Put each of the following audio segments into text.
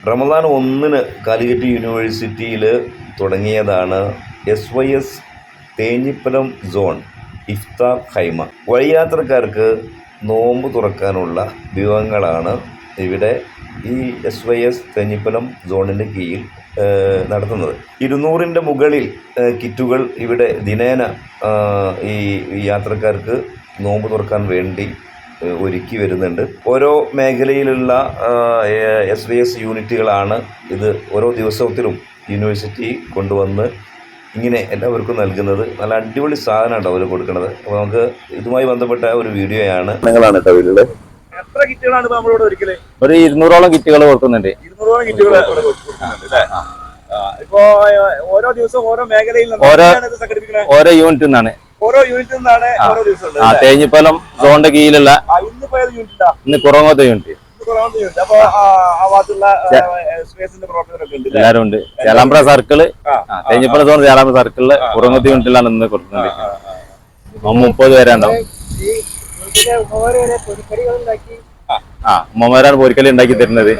റമദാൻ ഒന്നിന് കാലിക്കറ്റ് യൂണിവേഴ്സിറ്റിയിൽ തുടങ്ങിയതാണ് S Y S Thenhipalam zone ഇഫ്താർ ഹൈമ വഴിയാത്രക്കാർക്ക് നോമ്പ് തുറക്കാനുള്ള വിഭവങ്ങളാണ് ഇവിടെ ഈ എസ് വൈ എസ് തേഞ്ഞിപ്പലം സോണിന്റെ കീഴിൽ നടത്തുന്നത്. ഇരുന്നൂറിന്റെ മുകളിൽ കിറ്റുകൾ ഇവിടെ ദിനേന ഈ യാത്രക്കാർക്ക് നോമ്പ് തുറക്കാൻ വേണ്ടി ഒരുക്കി വരുന്നുണ്ട്. ഓരോ മേഖലയിലുള്ള എസ് വി എസ് യൂണിറ്റുകളാണ് ഇത് ഓരോ ദിവസത്തിലും യൂണിവേഴ്സിറ്റി കൊണ്ടുവന്ന് ഇങ്ങനെ എല്ലാവർക്കും നൽകുന്നത്. നല്ല അടിപൊളി സാധനമാണ് അവർ കൊടുക്കുന്നത് അപ്പോൾ നമുക്ക് ഇതുമായി ബന്ധപ്പെട്ട ഒരു വീഡിയോയാണ്. നിങ്ങളാണ് കേട്ടോ എത്ര കിറ്റുകളാണ് നമ്മളോട് ഒരിക്കലേ? ഒരു ഇരുന്നൂറോളം കിറ്റുകൾ കൊടുക്കുന്നുണ്ട്. ഇരുന്നൂറോളം കിറ്റുകൾ ഇപ്പോ ഓരോ ദിവസവും ഓരോ മേഖലയിൽ ഓരോ യൂണിറ്റിൽ നിന്നാണ്. ഓരോ യൂണിറ്റിൽ നിന്നാണ് ഓരോ ദിവസം ആ തേഞ്ഞിപ്പലം സോണിന്റെ കീഴിലുള്ള ഇന്ന് ഏത് യൂണിറ്റാ ഇന്ന് കുറങ്ങോത്ത യൂണിറ്റ്? എല്ലാരും ഉണ്ട് ചേലാമ്പ്ര സർക്കിൾ തേഞ്ഞിപ്പലം സോൺ ചേലാമ്പ്ര സർക്കിളിൽ കുറങ്ങോത്ത യൂണിറ്റിലാണ് ഇന്ന് കൊടുക്കുന്നത് മുപ്പത് പേരെ ഉണ്ടാവും ആ ഉമ്മമാരാണ് പോരിക്കൽ ഉണ്ടാക്കി തരുന്നത്.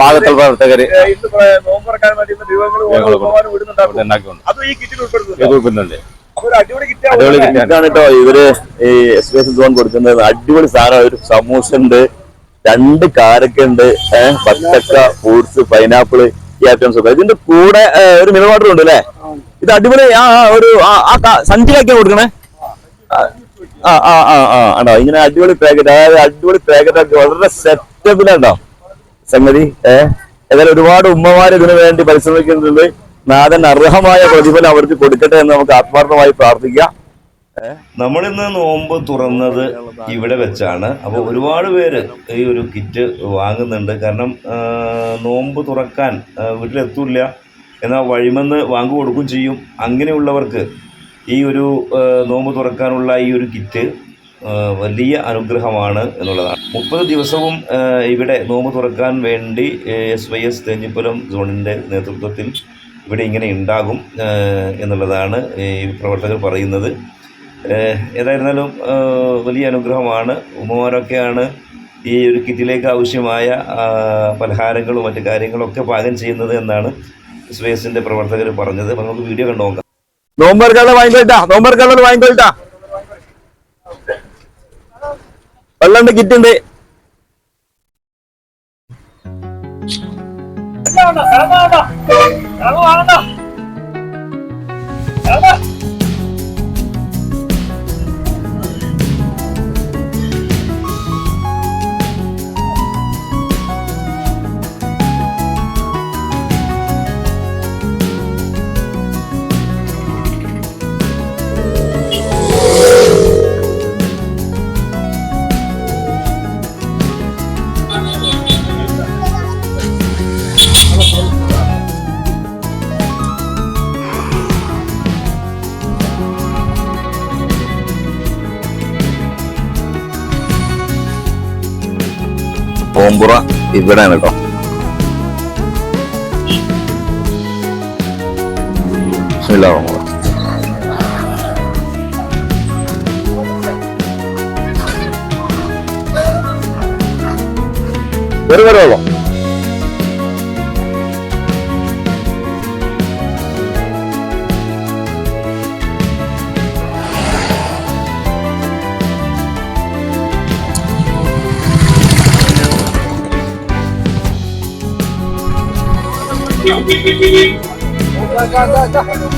ഭാഗത്തുള്ള പ്രവർത്തകര് ഒരു അടിപൊളി കിറ്റാണ് കേട്ടോ. ഇവർ ഈ എസ് സോൺ കൊടുക്കുന്നത്. അടിപൊളി സാധനം ഒരു സമൂസ ഉണ്ട്. രണ്ട് കാരക്ക ഉണ്ട്. ഏഹ് പച്ചക്ക ഫ്രൂട്ട്സ് പൈനാപ്പിൾ ഈ ഐറ്റംസ് ഒക്കെ. ഇതിന്റെ കൂടെ ഒരു മിനറൽ വാട്ടർ ഉണ്ട് അല്ലേ? ഇത് അടിപൊളി. ആ ഒരു ആ സഞ്ചിയിലാക്കിയാ കൊടുക്കണേ? ആ ആ ആ ആ. ആണോ? ഇങ്ങനെ അടിപൊളി പാക്കറ്റ് അതായത് അടിപൊളി പാക്കറ്റ് ഒക്കെ വളരെ സെറ്റപ്പിലാണ്ടോ സംഗതി ഏഹ് ഏതായാലും ഒരുപാട് ഉമ്മമാർ ഇതിനു വേണ്ടി പരിശ്രമിക്കുന്നുണ്ട്. നാഥൻ അർഹമായ പ്രതിഫലം അവർക്ക് കൊടുക്കട്ടെ എന്ന് നമുക്ക് ആത്മാർത്ഥമായി പ്രാർത്ഥിക്കാം. നമ്മളിന്ന് നോമ്പ് തുറന്നത് ഇവിടെ വെച്ചാണ്. അപ്പോൾ ഒരുപാട് പേര് ഈ ഒരു കിറ്റ് വാങ്ങുന്നുണ്ട്. കാരണം നോമ്പ് തുറക്കാൻ വീട്ടിലെത്തൂല്ല. എന്നാൽ വഴിമെന്ന് വാങ്ങി കൊടുക്കും ചെയ്യും. അങ്ങനെയുള്ളവർക്ക് ഈ ഒരു നോമ്പ് തുറക്കാനുള്ള ഈ ഒരു കിറ്റ് വലിയ അനുഗ്രഹമാണ് എന്നുള്ളതാണ്. മുപ്പത് ദിവസവും ഇവിടെ നോമ്പ് തുറക്കാൻ വേണ്ടി എസ് വൈ എസ് തേഞ്ഞിപ്പുരം സോണിന്റെ നേതൃത്വത്തിൽ ഇവിടെ ഇങ്ങനെ ഉണ്ടാകും എന്നുള്ളതാണ് ഈ പ്രവർത്തകർ പറയുന്നത്. ഏതായിരുന്നാലും വലിയ അനുഗ്രഹമാണ്. ഉമ്മമാരൊക്കെയാണ് ഈ ഒരു കിറ്റിലേക്ക് ആവശ്യമായ പലഹാരങ്ങളും മറ്റു കാര്യങ്ങളൊക്കെ പാകം ചെയ്യുന്നത് എന്നാണ് സ്വേസിന്റെ പ്രവർത്തകർ പറഞ്ഞത്. അപ്പോൾ നമുക്ക് വീഡിയോ കണ്ടു നോമ്പർക്കാളെ വാങ്ങിക്കോട്ടാ നോമ്പർക്കാളെ വാങ്ങിക്കോട്ടാ വെള്ളണ്ട് കിറ്റ് ഉണ്ട് ഓമ്പുറ ഇവിടെയാണ് കേട്ടോ റഹ്മാനിർ റഹീം. ഒരു വരുവോ Go, go, go, go.